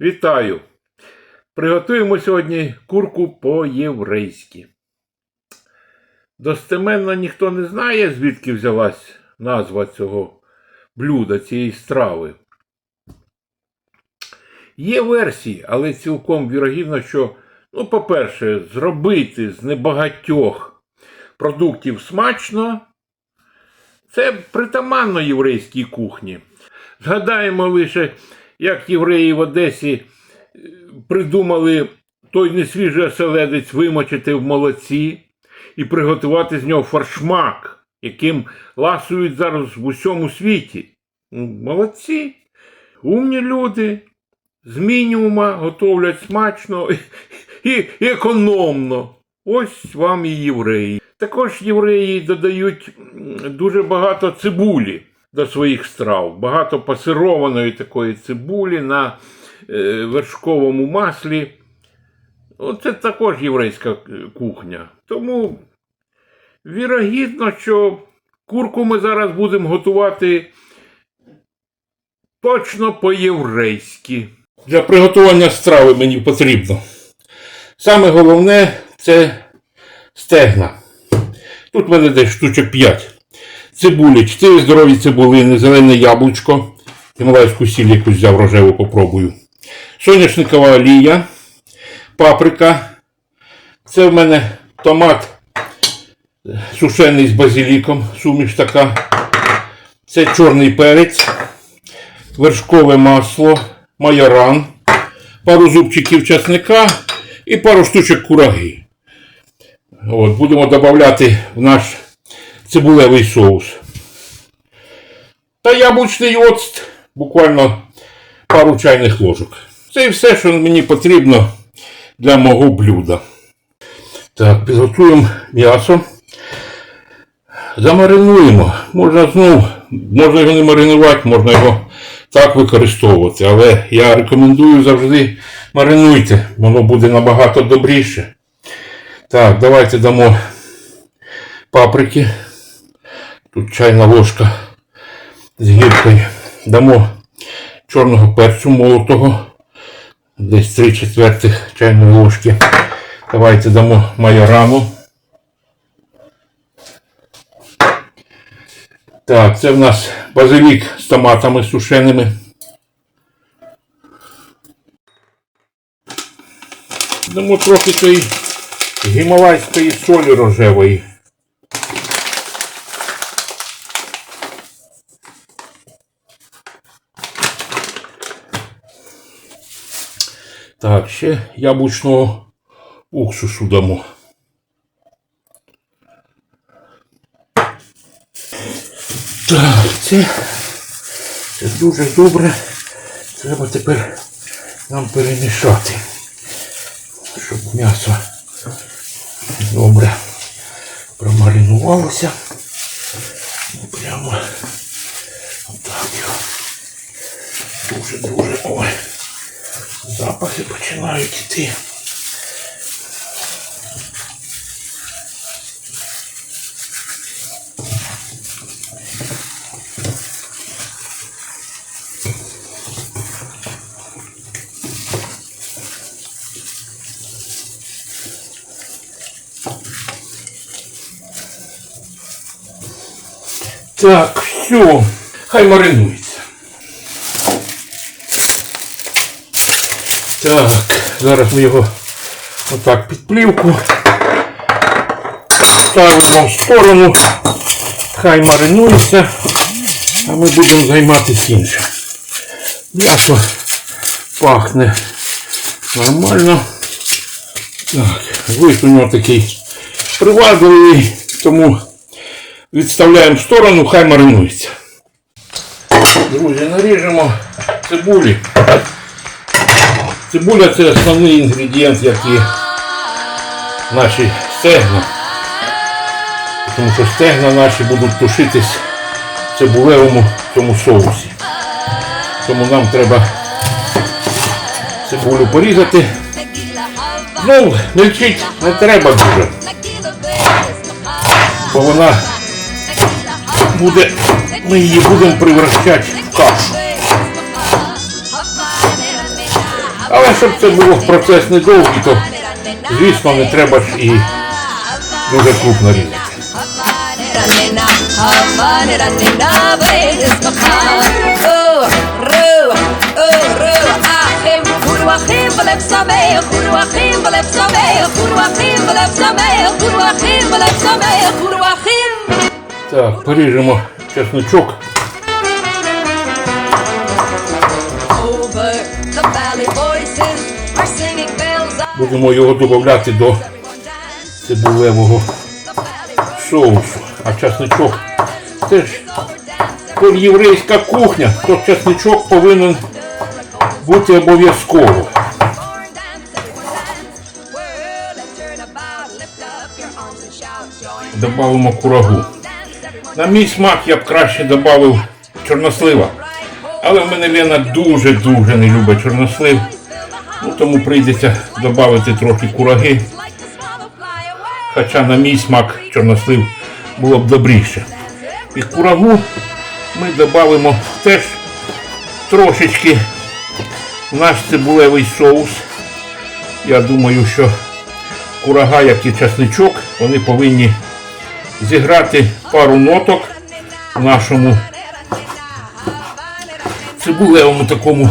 Вітаю! Приготуємо сьогодні курку по-єврейськи. Достеменно ніхто не знає, звідки взялась назва цього блюда, цієї страви. Є версії, але цілком вірогідно, що, ну, по-перше, зробити з небагатьох продуктів смачно це притаманно єврейській кухні. Згадаємо лише, як євреї в Одесі е, придумали той несвіжий оселедець вимочити в молоці і приготувати з нього фаршмак, яким ласують зараз в усьому світі. Ну, Молодці, умні люди, з мінімума готовлять смачно і економно. Ось вам і євреї. Також євреї додають дуже багато цибулі до своїх страв, багато пасированої такої цибулі на е, вершковому маслі. Оце також єврейська е, кухня. Тому вірогідно, що курку ми зараз будемо готувати точно по-єврейськи. Для приготування страви мені потрібно. Саме головне це стегна. Тут мене десь штучок 5. Цибулі, 4 здорові цибулини, зелене яблучко. Гімалайську сіль якусь взяв рожеву, попробую. Соняшникова олія, паприка. Це в мене томат сушений з базиліком, суміш така. Це чорний перець, вершкове масло, майоран, пару зубчиків часника і пару штучок кураги. От, будемо додавати в наш цибулевий соус. Та яблучний оцт, буквально пару чайних ложок. Це і все, що мені потрібно для мого блюда. Так, підготуємо м'ясо. Замаринуємо. Можна знов, можна його не маринувати, можна його так використовувати. Але я рекомендую завжди маринуйте, воно буде набагато добріше. Так, давайте дамо паприки. Тут чайна ложка з гіркою. Дамо чорного перцю молотого. Десь 3 четвертих чайної ложки. Давайте дамо майорану. Так, це в нас базилік з томатами сушеними. Дамо трохи тої гімалайської солі рожевої. Так, ще яблучного уксусу дамо. Так, це, це дуже добре. Треба тепер нам перемішати, щоб м'ясо добре промаринувалося. Прямо отак його. Дуже-дуже ой. Запахи починають йти. Так, все, хай маринується. Так, зараз ми його отак під плівку. Ставимо в сторону. Хай маринується, а ми будемо займатися іншим. М'ясо пахне нормально. Так, вид у нього такий привабливий, тому відставляємо в сторону, хай маринується. Друзі, наріжемо цибулі. Цибуля це основний інгредієнт, як і наші стегна. Тому що стегна наші будуть тушитись в цибулевому цьому соусі. Тому нам треба цибулю порізати. Ну, мельчить не треба дуже, бо вона буде, ми її будемо превращати в кашу. Але щоб це було процес недовгий, то звісно не треба ж і дуже крупно різати. Так, поріжемо чесночок. Будемо його додати до цибулевого соусу. А чесничок це ж єврейська кухня, то чесничок повинен бути обов'язково. Добавимо курагу. На мій смак я б краще додав чорнослива. Але в мене Лена дуже-дуже не любить чорнослив. Ну, тому прийдеться додати трохи кураги. Хоча на мій смак чорнослив було б добріше. І курагу ми додамо теж трошечки наш цибулевий соус. Я думаю, що курага, як і часничок, вони повинні зіграти пару ноток в нашому цибулевому такому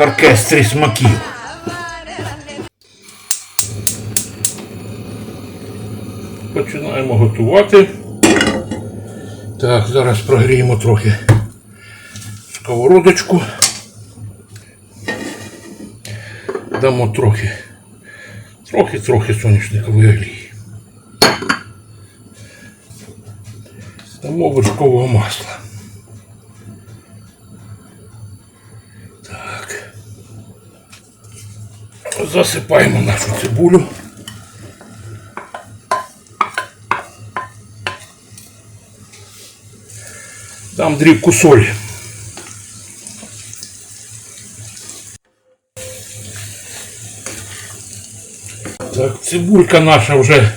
оркестрі смаків. Починаємо готувати. Так, зараз прогріємо трохи сковородочку. Дамо трохи, трохи-трохи соняшникової олії. Дамо вершкового масла. Засипаємо нашу цибулю. Дам дрібку солі. Так, цибулька наша вже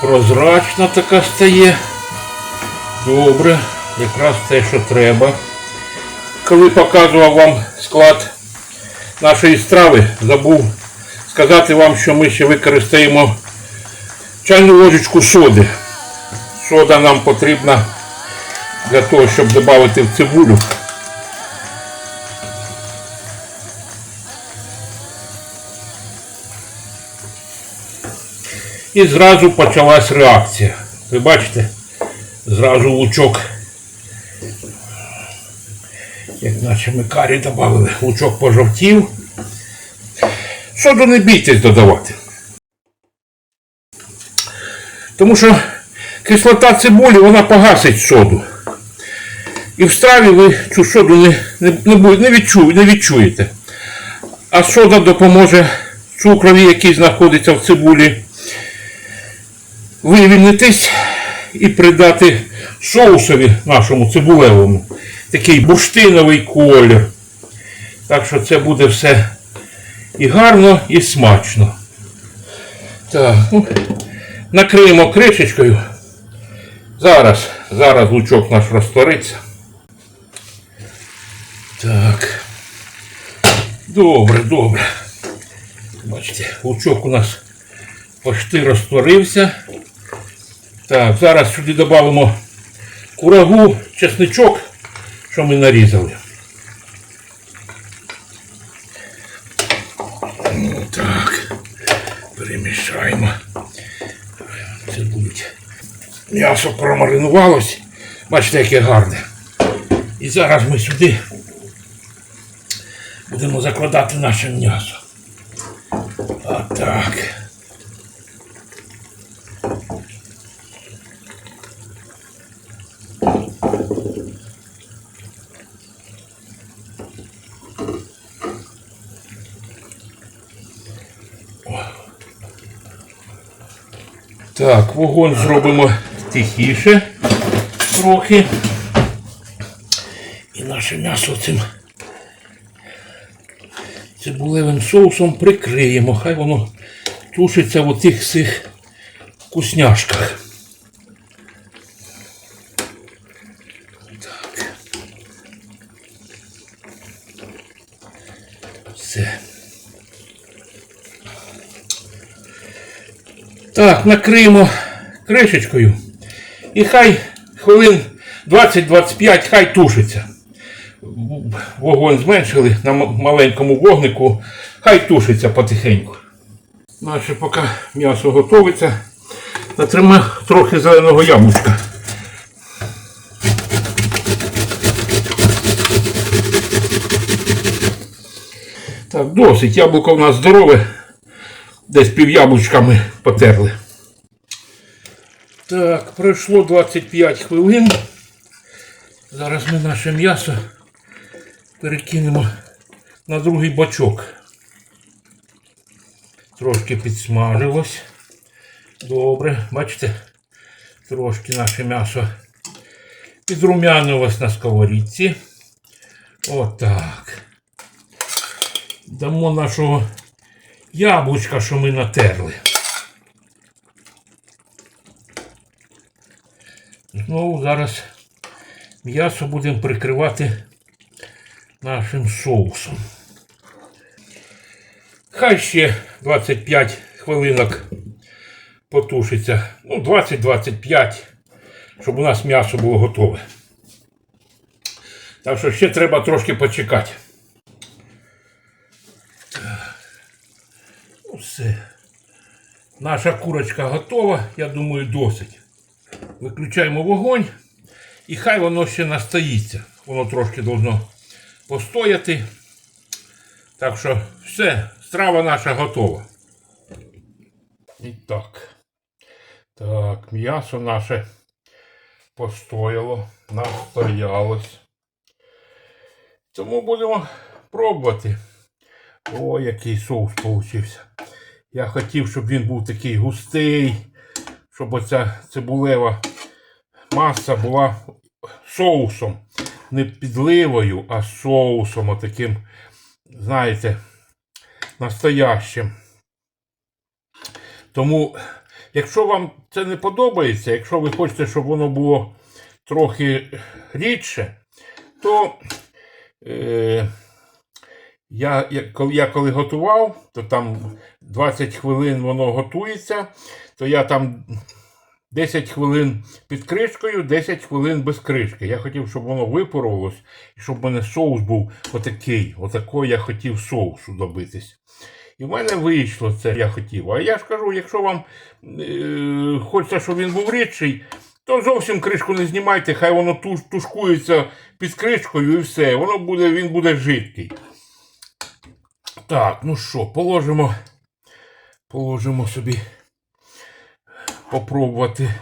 прозрачна така стає. Добре, якраз те, що треба. Коли показував вам склад нашої страви, забув сказати вам, що ми ще використаємо чайну ложечку соди. Сода нам потрібна для того, щоб додати в цибулю. І зразу почалась реакція. Ви бачите, зразу лучок, як наче ми карі додали, лучок пожовтів. Соду не бійтесь додавати. Тому що кислота цибулі, вона погасить соду. І в страві ви цю соду не, не, не, відчу, не відчуєте. А сода допоможе цукрові, який знаходиться в цибулі, вивільнитись і придати соусові нашому цибулевому такий бурштиновий колір. Так що це буде все і гарно, і смачно. Так, ну, накриємо кришечкою. Зараз, зараз лучок наш розтвориться. Так. Добре, добре. Бачите, лучок у нас почти розтворився. Так, зараз сюди додамо курагу, чесничок, що ми нарізали. Ну, Так, перемішаємо. Це будуть. М'ясо промаринувалось. Бачите, яке гарне. І зараз ми сюди будемо закладати наше м'ясо. Отак. Так, вогонь зробимо тихіше трохи. І наше м'ясо цим цибулевим соусом прикриємо. Хай воно тушиться в отих цих вкусняшках. Накриємо кришечкою. І хай хвилин 20-25 хай тушиться. Вогонь зменшили на маленькому вогнику, хай тушиться потихеньку. Наше поки м'ясо готовиться. Натримо трохи зеленого яблучка. Так, досить. Яблуко в нас здорове. Десь пів яблучками потерли. Так, пройшло 25 хвилин. Зараз ми наше м'ясо перекинемо на другий бочок. Трошки підсмажилось. Добре, бачите, трошки наше м'ясо підрумянилось на сковорідці. Отак. Дамо нашого яблучка, що ми натерли. Знову зараз м'ясо будемо прикривати нашим соусом. Хай ще 25 хвилинок потушиться. Ну, 20-25, щоб у нас м'ясо було готове. Так що ще треба трошки почекати. Ну, все. Наша курочка готова, я думаю, досить. Виключаємо вогонь і хай воно ще настоїться. Воно трошки должно постояти. Так що все, страва наша готова. І так. Так, м'ясо наше постояло, настоялось. Тому будемо пробувати. О, який соус получився. Я хотів, щоб він був такий густий, щоб оця цибулева маса була соусом. Не підливою, а соусом, отаким, знаєте, настоящим. Тому, якщо вам це не подобається, якщо ви хочете, щоб воно було трохи рідше, то е, я, я, коли, я коли готував, то там 20 хвилин воно готується, то я там 10 хвилин під кришкою, 10 хвилин без кришки. Я хотів, щоб воно випарувалось, і щоб в мене соус був отакий. Отакий я хотів соусу добитись. І в мене вийшло це, я хотів. А я ж кажу, якщо вам е, хочеться, щоб він був рідший, то зовсім кришку не знімайте, хай воно туш, тушкується під кришкою і все. Воно буде, він буде жидкий. Так, ну що, положимо, положимо собі попробувати.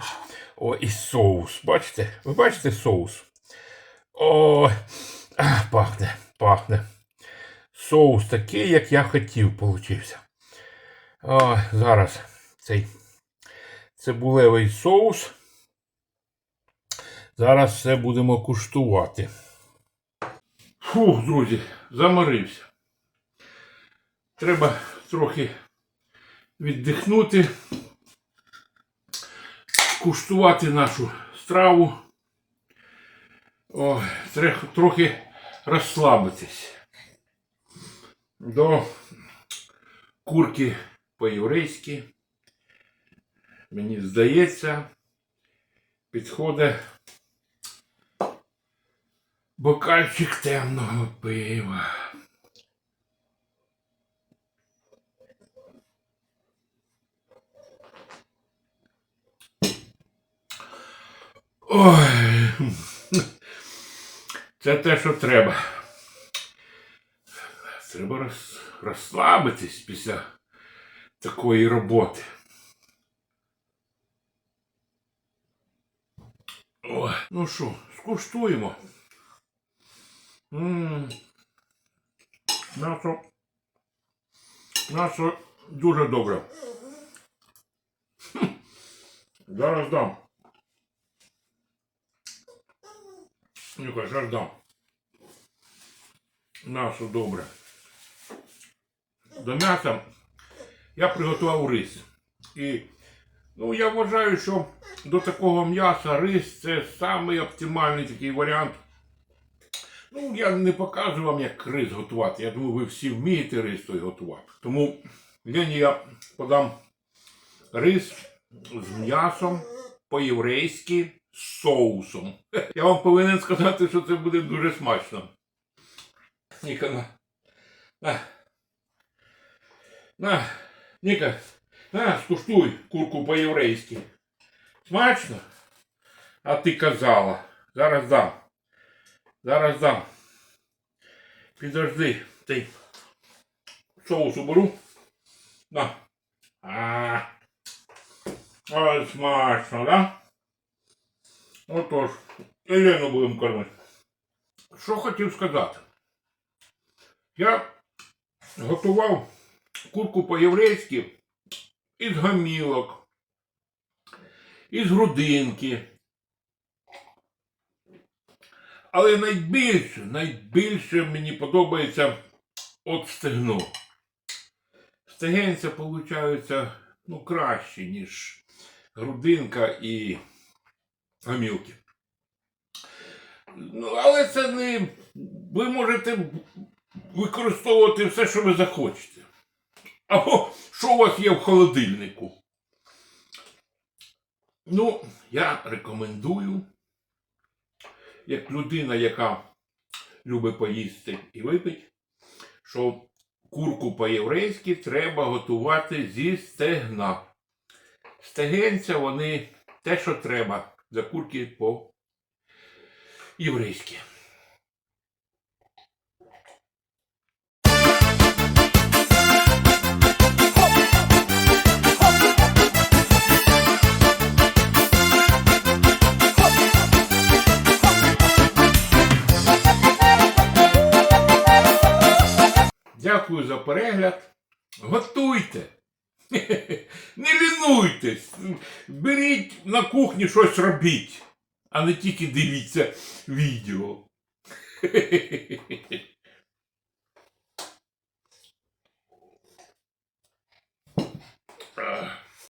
О, і соус. Бачите? Ви бачите соус? О, пахне, пахне. Соус такий, як я хотів, получився. О, зараз цей цибулевий соус. Зараз все будемо куштувати. Фух, друзі, заморився. Треба трохи віддихнути, куштувати нашу страву. О, треба трохи розслабитись. До курки по-єврейськи. Мені здається, підходить бокальчик темного пива. Ой. Це те, що треба. Треба роз, розслабитись після такої роботи. О, ну що, скуштуємо. М'ясо. М'ясо дуже добре. Зараз дам. Ну-ка, зараз дам. Добре. До м'яса я приготував рис. І ну, я вважаю, що до такого м'яса рис це самий оптимальний такий варіант. Ну, я не покажу вам, як рис готувати. Я думаю, ви всі вмієте рис той готувати. Тому Лені я подам рис з м'ясом по-єврейськи з соусом. Я вам повинен сказати, що це буде дуже смачно. Ніка, на. На. Ніка, на, скуштуй курку по-єврейськи. Смачно? А ти казала. Зараз дам. Зараз дам. Підожди, ти соус уберу. На. А. Ой, смачно, да? Отож, Елену будемо кормити. Що хотів сказати? Я готував курку по-єврейськи із гамілок, із грудинки. Але найбільше, найбільше мені подобається от стегно. Стегенця получаються ну, краще, ніж грудинка і гамілки. Ну, але це не. Ви можете використовувати все, що ви захочете. Або що у вас є в холодильнику. Ну, я рекомендую, як людина, яка любить поїсти і випити, що курку по-єврейськи треба готувати зі стегна. Стегенця вони те, що треба для курки по-єврейськи. Тренуйтесь, беріть на кухні щось робіть, а не тільки дивіться відео. Хе-хе-хе.